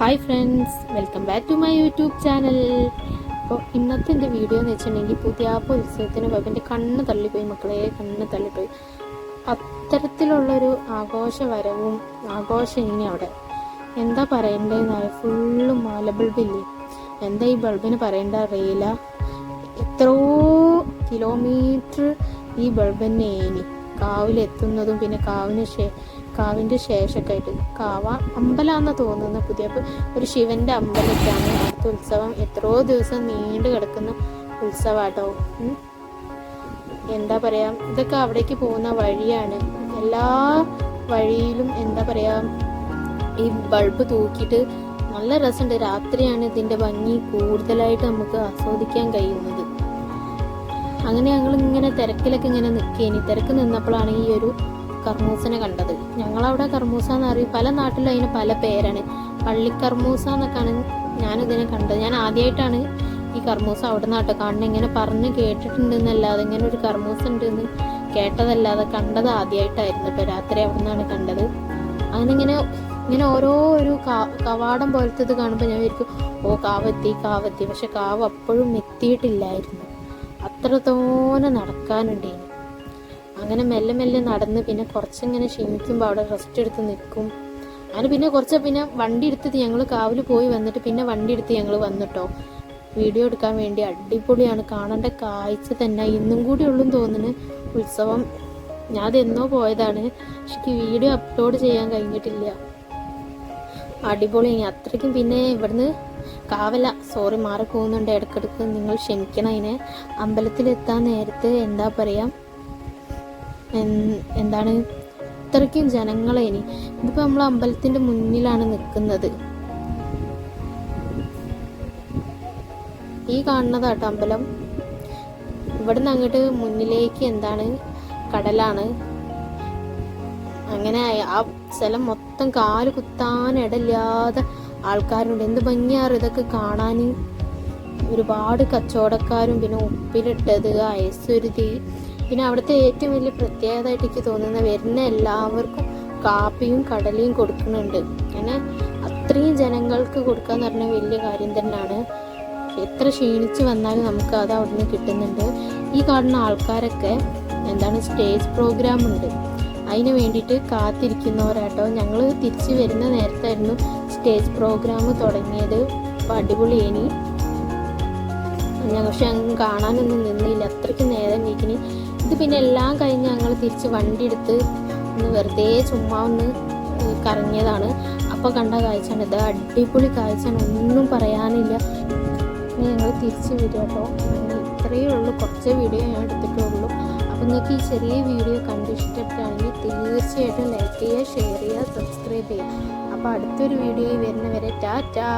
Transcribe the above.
Hi friends welcome back to my YouTube channel അപ്പോൾ ഇന്നത്തെ എന്റെ വീഡിയോ എന്ന് വെച്ചിട്ടുണ്ടെങ്കിൽ പുതിയാപ്പ ഉത്സവത്തിന് പോയപ്പോൾ എന്റെ കണ്ണ് തള്ളിപ്പോയി മക്കളെ കണ്ണ് തള്ളിപ്പോയി. അത്തരത്തിലുള്ളൊരു ആഘോഷ വരവും ആഘോഷം ഇനി അവിടെ. എന്താ പറയണ്ടതെന്ന് ഫുള്ള് മാല ബൾബില്ലേ എന്താ ഈ ബൾബിന് പറയേണ്ട അറിയില്ല. എത്രയോ കിലോമീറ്റർ ഈ ബൾബ് തന്നെ ഏനി കാവിലെത്തുന്നതും പിന്നെ കാവിന് ശേ കാവിന്റെ ശേഷമൊക്കെ ആയിട്ട് കാവ അമ്പലമാണെന്ന് തോന്നുന്നു പുതിയ ഒരു ശിവന്റെ അമ്പലമൊക്കെയാണ് അടുത്ത ഉത്സവം. എത്രയോ ദിവസം നീണ്ടു കിടക്കുന്ന ഉത്സവാട്ടോ. എന്താ പറയാ ഇതൊക്കെ അവിടേക്ക് പോകുന്ന വഴിയാണ്. എല്ലാ വഴിയിലും എന്താ പറയാ ഈ ബൾബ് തൂക്കിയിട്ട് നല്ല രസമുണ്ട്. രാത്രിയാണ് ഇതിന്റെ ഭംഗി കൂടുതലായിട്ട് നമുക്ക് ആസ്വദിക്കാൻ കഴിയുന്നത്. അങ്ങനെ ഞങ്ങൾ ഇങ്ങനെ തിരക്കിലൊക്കെ ഇങ്ങനെ നിൽക്കേനി തിരക്ക് നിന്നപ്പോഴാണ് ഈ ഒരു കർമൂസനെ കണ്ടത്. ഞങ്ങളവിടെ കർമൂസ എന്ന് അറിയും പല നാട്ടിലും അതിന് പല പേരാണ്. പള്ളിക്കർമൂസ എന്നൊക്കെയാണ് ഞാനിതിനെ കണ്ടത്. ഞാൻ ആദ്യമായിട്ടാണ് ഈ കർമൂസ അവിടെ നിന്നാട്ടോ കാണുന്നത് ഇങ്ങനെ പറഞ്ഞ് കേട്ടിട്ടുണ്ടെന്നല്ലാതെ ഇങ്ങനെ ഒരു കർമൂസ ഉണ്ടെന്ന് കേട്ടതല്ലാതെ കണ്ടത് ആദ്യമായിട്ടായിരുന്നു ഇപ്പോൾ രാത്രി അവിടെ നിന്നാണ് കണ്ടത്. അങ്ങനെ ഇങ്ങനെ ഓരോ ഒരു കവാടം പോലത്തെ ഇത് കാണുമ്പോൾ ഞാൻ വിചാരിക്കും ഓ കാവെത്തി കാവെത്തി. പക്ഷെ കാവ് അപ്പോഴും എത്തിയിട്ടില്ലായിരുന്നു. അത്രത്തോനെ നടക്കാനുണ്ട് ഇനി അങ്ങനെ മെല്ലെ മെല്ലെ നടന്ന് പിന്നെ കുറച്ചിങ്ങനെ ക്ഷീണിക്കുമ്പോൾ അവിടെ റെസ്റ്റ് എടുത്ത് നിൽക്കും. അങ്ങനെ പിന്നെ കുറച്ച് പിന്നെ വണ്ടി എടുത്തിട്ട് ഞങ്ങൾ കാവിൽ പോയി വന്നിട്ട് പിന്നെ വണ്ടി എടുത്ത് ഞങ്ങൾ വന്നിട്ടോ. വീഡിയോ എടുക്കാൻ വേണ്ടി അടിപൊളിയാണ്. കാണേണ്ട കാഴ്ച തന്നെ. ഇന്നും കൂടി ഉള്ളും തോന്നുന്നു. ഉത്സവം ഞാൻ അതെന്നോ പോയതാണ്. പക്ഷെ വീഡിയോ അപ്ലോഡ് ചെയ്യാൻ കഴിഞ്ഞിട്ടില്ല. അടിപൊളി അത്രയ്ക്കും പിന്നെ ഇവിടുന്ന് കാവല. സോറി മാറി പോകുന്നുണ്ട് ഇടക്കിടക്ക് നിങ്ങൾ ക്ഷമിക്കണം അതിനെ. അമ്പലത്തിലെത്താൻ നേരത്തെ എന്താ പറയാ? എൻ- എന്താണ്? ഇത്രയ്ക്കും ജനങ്ങളെ ഇനി. ഇതിപ്പോ നമ്മൾ അമ്പലത്തിന്റെ മുന്നിലാണ് നിൽക്കുന്നത് ഈ കാണുന്നതാട്ടോ അമ്പലം. ഇവിടെ നിന്ന് അങ്ങോട്ട് മുന്നിലേക്ക് എന്താണ്? കടലാണ്. അങ്ങനെ ആ സ്ഥലം മൊത്തം കാൽ കുത്താൻ ഇടയില്ലാതെ ആൾക്കാരുണ്ട്. എന്ത് ഭംഗിയാറ് ഇതൊക്കെ കാണാൻ ഒരുപാട് കച്ചവടക്കാരും പിന്നെ ഉപ്പിലിട്ടത് ഐസുരുതി പിന്നെ അവിടുത്തെ ഏറ്റവും വലിയ പ്രത്യേകതയായിട്ട് എനിക്ക് തോന്നുന്നത് വരുന്ന എല്ലാവർക്കും കാപ്പിയും കടലയും കൊടുക്കുന്നുണ്ട്. അങ്ങനെ അത്രയും ജനങ്ങൾക്ക് കൊടുക്കാന്ന് പറഞ്ഞാൽ വലിയ കാര്യം തന്നെയാണ്. എത്ര ക്ഷീണിച്ച് വന്നാലും നമുക്ക് അത് അവിടുന്ന് കിട്ടുന്നുണ്ട്. ഈ കാണുന്ന ആൾക്കാരൊക്കെ എന്താണ് സ്റ്റേജ് പ്രോഗ്രാം ഉണ്ട്. അതിന് വേണ്ടിയിട്ട് കാത്തിരിക്കുന്നവരാട്ടോ. ഞങ്ങൾ തിരിച്ച് വരുന്ന നേരത്തായിരുന്നു സ്റ്റേജ് പ്രോഗ്രാം തുടങ്ങിയത്. അപ്പോൾ അടിപൊളിയേനി ഞാൻ പക്ഷെ കാണാനൊന്നും നിന്നില്ല. അത്രയ്ക്ക് നേരം വീക്കിന് ഇത് പിന്നെ എല്ലാം കഴിഞ്ഞ് ഞങ്ങൾ തിരിച്ച് വണ്ടി എടുത്ത് ഒന്ന് വെറുതെ ചുമ്മാ ഒന്ന് കറങ്ങിയതാണ്. അപ്പോൾ കണ്ട കാഴ്ചയാണ് ഇത് അടിപൊളി കാഴ്ചയാണ് ഒന്നും പറയാനില്ല. ഇനി ഞങ്ങൾ തിരിച്ച് വരിക കേട്ടോ. ഇത്രയേ ഉള്ളൂ കുറച്ച് വീഡിയോ ഞാൻ എടുത്തിട്ടുള്ളൂ. അപ്പോൾ നിങ്ങൾക്ക് ഈ ചെറിയ വീഡിയോ കണ്ട് ഇഷ്ടപ്പെട്ടാണെങ്കിൽ തീർച്ചയായിട്ടും ലൈക്ക് ചെയ്യുക ഷെയർ ചെയ്യുക സബ്സ്ക്രൈബ് ചെയ്യുക. അപ്പോൾ അടുത്തൊരു വീഡിയോ വരുന്നവരെ ടാറ്റാ!